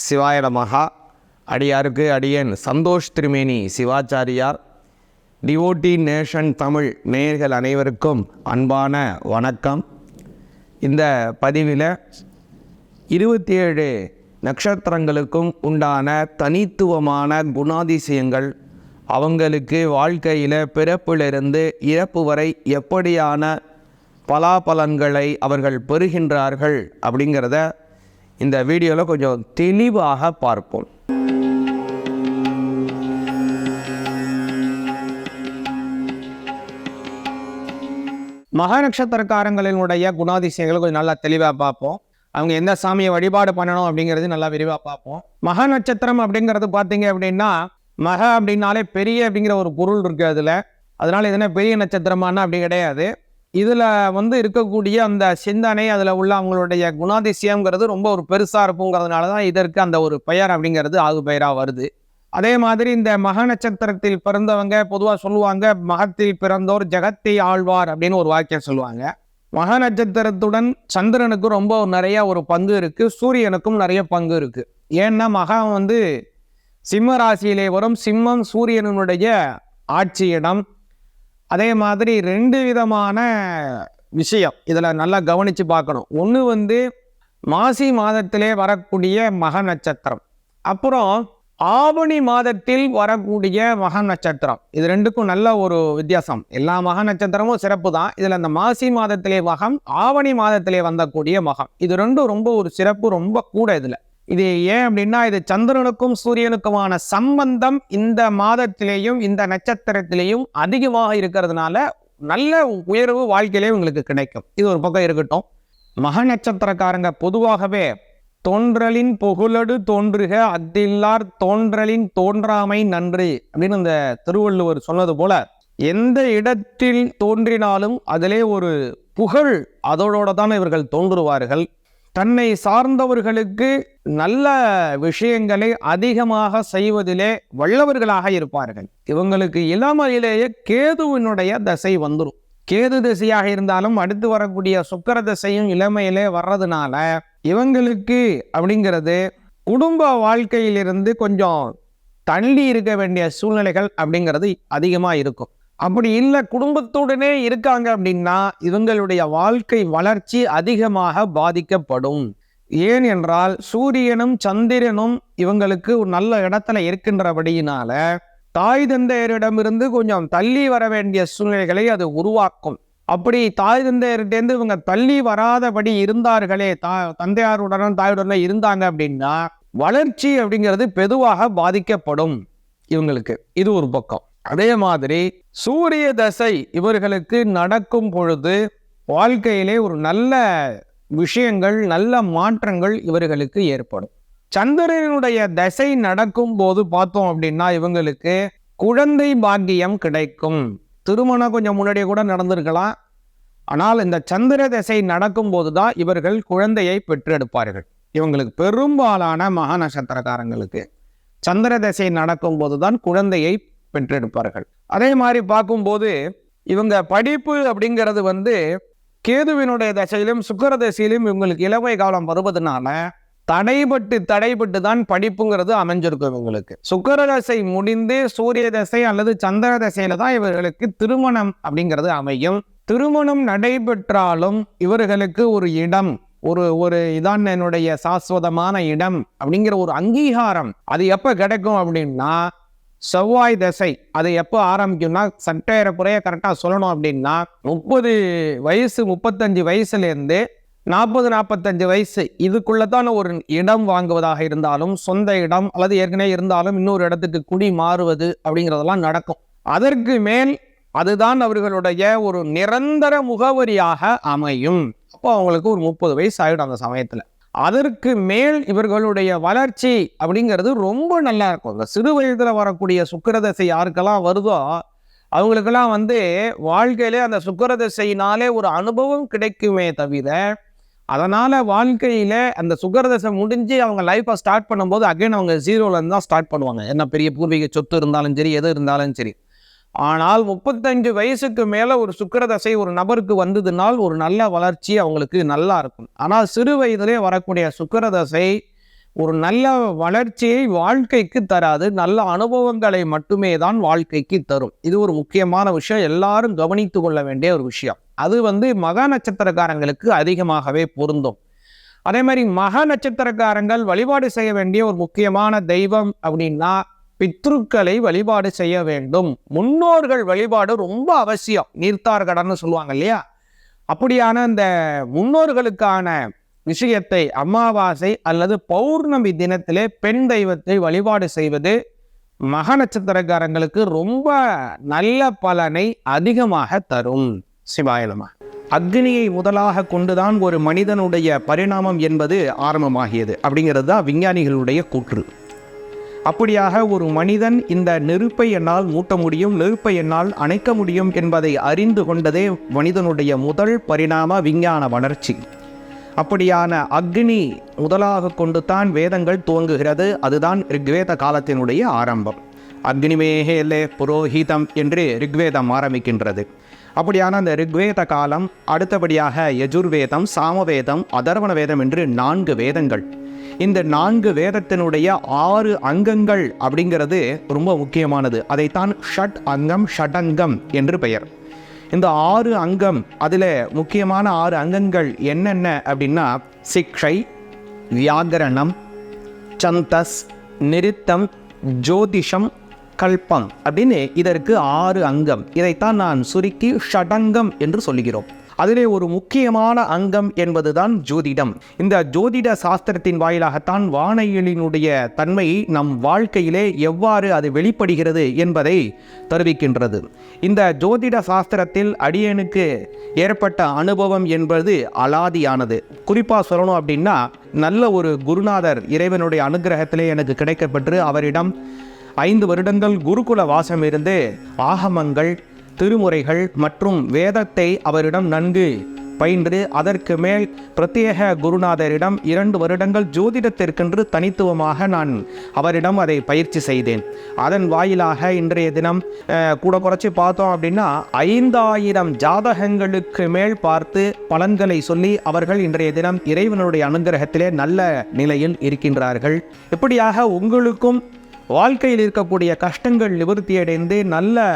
சிவாயடமகா அடியாருக்கு அடியன் சந்தோஷ் திருமேனி சிவாச்சாரியார். டிவோட்டி நேஷன் தமிழ் நேயர்கள் அனைவருக்கும் அன்பான வணக்கம். இந்த பதிவில் இருபத்தி ஏழு நட்சத்திரங்களுக்கும் உண்டான தனித்துவமான குணாதிசயங்கள் அவங்களுக்கு வாழ்க்கையில் பிறப்பிலிருந்து இறப்பு வரை எப்படியான பலாபலன்களை அவர்கள் பெறுகின்றார்கள் அப்படிங்கிறத இந்த வீடியோவில் கொஞ்சம் தெளிவாக பார்ப்போம். மகா நட்சத்திரக்காரங்களினுடைய குணாதிசயங்களை கொஞ்சம் நல்லா தெளிவாக பார்ப்போம். அவங்க எந்த சாமியை வழிபாடு பண்ணணும் அப்படிங்கிறது நல்லா விரிவாக பார்ப்போம். மக நட்சத்திரம் அப்படிங்கிறது பார்த்தீங்க அப்படின்னா மக அப்படின்னாலே பெரிய அப்படிங்கிற ஒரு பொருள் இருக்குது அதில். அதனால் எதுனா பெரிய நட்சத்திரமானா அப்படி கிடையாது. இதில் வந்து இருக்கக்கூடிய அந்த சிந்தனை அதில் உள்ள அவங்களுடைய குணாதிசயங்கிறது ரொம்ப ஒரு பெருசாக இருக்குங்கிறதுனால தான் இதற்கு அந்த ஒரு பெயர் அப்படிங்கிறது ஆகு பெயராக வருது. அதே மாதிரி இந்த மக நட்சத்திரத்தில் பிறந்தவங்க பொதுவாக சொல்லுவாங்க மகத்தில் பிறந்தோர் ஜெகத்தை ஆழ்வார் அப்படின்னு ஒரு வாக்கியம் சொல்லுவாங்க. மக நட்சத்திரத்துடன் சந்திரனுக்கு ரொம்ப நிறைய ஒரு பங்கு இருக்குது சூரியனுக்கும் நிறைய பங்கு இருக்குது ஏன்னா மகம் வந்து சிம்ம ராசியிலே வரும் சிம்மம் சூரியனுடைய ஆட்சி இடம். அதே மாதிரி ரெண்டு விதமான விஷயம் இதில் நல்லா கவனித்து பார்க்கணும். ஒன்று வந்து மாசி மாதத்திலே வரக்கூடிய மக நட்சத்திரம். அப்புறம் ஆவணி மாதத்தில் வரக்கூடிய மக நட்சத்திரம். இது ரெண்டுக்கும் நல்ல ஒரு வித்தியாசம். எல்லா மக நட்சத்திரமும் சிறப்பு தான். இதில் அந்த மாசி மாதத்திலே மகம் ஆவணி மாதத்திலே வந்தக்கூடிய மகம். இது ரெண்டும் ரொம்ப ஒரு சிறப்பு ரொம்ப கூட இதில். இது ஏன் அப்படின்னா இது சந்திரனுக்கும் சூரியனுக்குமான சம்பந்தம் இந்த மாதத்திலேயும் இந்த நட்சத்திரத்திலேயும் அதிகமாக இருக்கிறதுனால நல்ல உயர்வு வாழ்க்கையிலே உங்களுக்கு கிடைக்கும். இது ஒரு பக்கம் இருக்கட்டும். மக நட்சத்திரக்காரங்க பொதுவாகவே தோன்றலின் புகழடு தோன்றுக அத்தில்லார் தோன்றலின் தோன்றாமை நன்று அப்படின்னு இந்த திருவள்ளுவர் சொன்னது போல எந்த இடத்தில் தோன்றினாலும் அதிலே ஒரு புகழ் அதோட தான் இவர்கள் தோன்றுவார்கள். தன்னை சார்ந்தவர்களுக்கு நல்ல விஷயங்களை அதிகமாக செய்வதிலே வல்லவர்களாக இருப்பார்கள். இவங்களுக்கு இளமையிலேயே கேதுவினுடைய தசை வந்துடும் கேது திசையாக இருந்தாலும் அடுத்து வரக்கூடிய சுக்கர திசையும் இளமையிலே வர்றதுனால இவங்களுக்கு அப்படிங்கிறது குடும்ப வாழ்க்கையிலிருந்து கொஞ்சம் தள்ளி இருக்க வேண்டிய சூழ்நிலைகள் அப்படிங்கிறது அதிகமாக இருக்கும். அப்படி இல்லை குடும்பத்துடனே இருக்காங்க அப்படின்னா இவங்களுடைய வாழ்க்கை வளர்ச்சி அதிகமாக பாதிக்கப்படும். ஏன் என்றால் சூரியனும் சந்திரனும் இவங்களுக்கு ஒரு நல்ல இடத்துல இருக்கின்றபடியினால தாய் தந்தையரிடமிருந்து கொஞ்சம் தள்ளி வர வேண்டிய சூழ்நிலைகளை அது உருவாக்கும். அப்படி தாய் தந்தையர்கிட்டேருந்து இவங்க தள்ளி வராதபடி இருந்தார்களே தா தந்தையாருடனும் தாயுடனும் இருந்தாங்க அப்படின்னா வளர்ச்சி அப்படிங்கிறது பெதுவாக பாதிக்கப்படும் இவங்களுக்கு. இது ஒரு பக்கம். அதே மாதிரி சூரிய தசை இவர்களுக்கு நடக்கும் பொழுது வாழ்க்கையிலே ஒரு நல்ல விஷயங்கள் நல்ல மாற்றங்கள் இவர்களுக்கு ஏற்படும். சந்திரனுடைய தசை நடக்கும் போது பார்த்தோம் அப்படின்னா இவங்களுக்கு குழந்தை பாக்கியம் கிடைக்கும். திருமணம் கொஞ்சம் முன்னாடியே கூட நடந்திருக்கலாம். ஆனால் இந்த சந்திர தசை நடக்கும்போது தான் இவர்கள் குழந்தையை பெற்றெடுப்பார்கள். இவங்களுக்கு பெரும்பாலான மகா நட்சத்திரக்காரங்களுக்கு சந்திர தசை நடக்கும்போது தான் குழந்தையை பெற்றெடுப்பார்கள் அதே மாதிரி பார்க்கும்போது இவங்க படிப்பு அப்படிங்கிறது வந்து கேதுவினுடைய தசையிலும் சுக்கர தசையிலும் இவங்களுக்கு இளவை காலம் வருவதனால தடைபட்டு தடைபட்டு தான் படிப்புங்கிறது அமைஞ்சிருக்கும் இவங்களுக்கு. சுக்கர தசை முடிந்து சூரிய தசை அல்லது சந்திர தசையில தான் இவர்களுக்கு திருமணம் அப்படிங்கிறது அமையும். திருமணம் நடைபெற்றாலும் இவர்களுக்கு ஒரு இடம் ஒரு ஒரு இதான் என்னுடைய சாஸ்வதமான இடம் அப்படிங்கிற ஒரு அங்கீகாரம் அது எப்போ கிடைக்கும் அப்படின்னா செவ்வாய் தசை அது எப்போ ஆரம்பிக்கும்னா சட்டேறக்குறைய கரெக்டாக சொல்லணும் அப்படின்னா முப்பது வயசு முப்பத்தஞ்சு வயசுலேருந்து நாற்பது நாற்பத்தஞ்சு வயசு இதுக்குள்ளே தான் ஒரு இடம் வாங்குவதாக இருந்தாலும் சொந்த இடம் அல்லது ஏற்கனவே இருந்தாலும் இன்னொரு இடத்துக்கு குடி மாறுவது அப்படிங்கிறதெல்லாம் நடக்கும். அதற்கு மேல் அதுதான் அவர்களுடைய ஒரு நிரந்தர முகவரியாக அமையும். அப்போ அவங்களுக்கு ஒரு முப்பது வயசு ஆகிடும் அந்த சமயத்தில். அதற்கு மேல் இவர்களுடைய வளர்ச்சி அப்படிங்கிறது ரொம்ப நல்லா இருக்கும். இந்த சிறு வயதில் வரக்கூடிய சுக்கிரதசை யாருக்கெல்லாம் வருதோ அவங்களுக்கெல்லாம் வந்து வாழ்க்கையிலே அந்த சுக்கிரதசையினாலே ஒரு அனுபவம் கிடைக்குமே தவிர அதனால் வாழ்க்கையில் அந்த சுகரதசை முடிஞ்சு அவங்க லைஃப்பை ஸ்டார்ட் பண்ணும்போது அகைன் அவங்க ஜீரோலேருந்து தான் ஸ்டார்ட் பண்ணுவாங்க. என்ன பெரிய பூர்வீக சொத்து இருந்தாலும் சரி எது இருந்தாலும் சரி. ஆனால் முப்பத்தஞ்சு வயசுக்கு மேலே ஒரு சுக்கிரதசை ஒரு நபருக்கு வந்ததுனால் ஒரு நல்ல வளர்ச்சி அவங்களுக்கு நல்லா இருக்கும். ஆனால் சிறு வயதிலே வரக்கூடிய சுக்கிரதசை ஒரு நல்ல வளர்ச்சியை வாழ்க்கைக்கு தராது. நல்ல அனுபவங்களை மட்டுமே தான் வாழ்க்கைக்கு தரும். இது ஒரு முக்கியமான விஷயம். எல்லாரும் கவனித்து கொள்ள வேண்டிய ஒரு விஷயம். அது வந்து மகா நட்சத்திரக்காரங்களுக்கு அதிகமாகவே பொருந்தும். அதே மாதிரி மகா நட்சத்திரக்காரங்கள் வழிபாடு செய்ய வேண்டிய ஒரு முக்கியமான தெய்வம் அப்படின்னா பித்ருக்களை வழிபாடு செய்ய வேண்டும். முன்னோர்கள் வழிபாடு ரொம்ப அவசியம். நீர்த்தார் கடன்னு சொல்லுவாங்க இல்லையா? அப்படியான இந்த முன்னோர்களுக்கான விஷயத்தை அமாவாசை அல்லது பௌர்ணமி தினத்திலே பெண் தெய்வத்தை வழிபாடு செய்வது மக நட்சத்திரக்காரங்களுக்கு ரொம்ப நல்ல பலனை அதிகமாக தரும். சிவாயலமா அக்னியை முதலாக கொண்டுதான் ஒரு மனிதனுடைய பரிணாமம் என்பது ஆரம்பமாகியது. அப்படிங்கிறது தான் விஞ்ஞானிகளுடைய கூற்று. அப்படியாக ஒரு மனிதன் இந்த நெருப்பை என்னால் மூட்ட முடியும் நெருப்பை என்னால் அணைக்க முடியும் என்பதை அறிந்து கொண்டதே மனிதனுடைய முதல் பரிணாம விஞ்ஞான வளர்ச்சி. அப்படியான அக்னி முதலாக கொண்டு தான் வேதங்கள் துவங்குகிறது. அதுதான் ரிக்வேத காலத்தினுடைய ஆரம்பம். அக்னிமேகேலே புரோஹிதம் என்று ரிக்வேதம் ஆரம்பிக்கின்றது. அப்படியான அந்த ரிக்வேத காலம் அடுத்தபடியாக யஜுர்வேதம் சாமவேதம் அதர்வண வேதம் என்று நான்கு வேதங்கள். இந்த நான்கு வேதத்தினுடைய ஆறு அங்கங்கள் அப்படிங்கிறது ரொம்ப முக்கியமானது. அதைத்தான் ஷட் அங்கம் ஷடங்கம் என்று பெயர். இந்த ஆறு அங்கம் அதில் முக்கியமான ஆறு அங்கங்கள் என்னென்ன அப்படின்னா சிக்ஷை வியாகரணம் சந்தஸ் நிறுத்தம் ஜோதிஷம் கல்பம் அப்படின்னு இதற்கு ஆறு அங்கம். இதைத்தான் நான் சுருக்கி ஷடங்கம் என்று சொல்கிறோம். அதிலே ஒரு முக்கியமான அங்கம் என்பதுதான் ஜோதிடம். இந்த ஜோதிட சாஸ்திரத்தின் வாயிலாகத்தான் வானையலினுடைய தன்மை நம் வாழ்க்கையிலே எவ்வாறு அது வெளிப்படுகிறது என்பதை தெரிவிக்கின்றது. இந்த ஜோதிட சாஸ்திரத்தில் அடியனுக்கு ஏற்பட்ட அனுபவம் என்பது அலாதியானது. குறிப்பாக சொல்லணும் அப்படின்னா நல்ல ஒரு குருநாதர் இறைவனுடைய அனுகிரகத்திலே எனக்கு கிடைக்கப்பெற்று அவரிடம் ஐந்து வருடங்கள் குருகுல வாசம் இருந்து ஆகமங்கள் திருமுறைகள் மற்றும் வேதத்தை அவரிடம் நன்கு பயின்று அதற்கு மேல் பிரத்யேக குருநாதரிடம் இரண்டு வருடங்கள் ஜோதிடத்திற்கென்று தனித்துவமாக நான் அவரிடம் அதை பயிற்சி செய்தேன். அதன் வாயிலாக இன்றைய தினம் கூட குறைச்சி பார்த்தோம் அப்படின்னா ஐந்தாயிரம் ஜாதகங்களுக்கு மேல் பார்த்து பலன்களை சொல்லி அவர்கள் இன்றைய தினம் இறைவனுடைய அனுகிரகத்திலே நல்ல நிலையில் இருக்கின்றார்கள். இப்படியாக உங்களுக்கும் வாழ்க்கையில் இருக்கக்கூடிய கஷ்டங்கள் நிவர்த்தியடைந்து நல்ல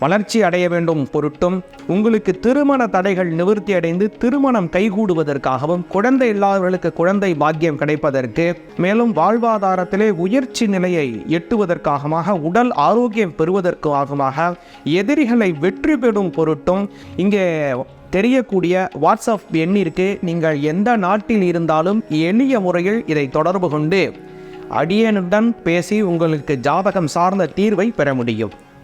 வளர்ச்சி அடைய வேண்டும் பொருட்டும் உங்களுக்கு திருமண தடைகள் நிவர்த்தி அடைந்து திருமணம் கைகூடுவதற்காகவும் குழந்தை இல்லாதவர்களுக்கு குழந்தை பாக்கியம் கிடைப்பதற்கு மேலும் வாழ்வாதாரத்திலே உயர்ச்சி நிலையை எட்டுவதற்காகமாக உடல் ஆரோக்கியம் பெறுவதற்காகமாக எதிரிகளை வெற்றி பெறும் பொருட்டும் இங்கே தெரியக்கூடிய வாட்ஸ்அப் எண்ணிற்கு நீங்கள் எந்த நாட்டில் இருந்தாலும் எளிய முறையில் இதை தொடர்பு கொண்டு அடியனுடன் பேசி உங்களுக்கு ஜாதகம் சார்ந்த தீர்வை பெற முடியும்.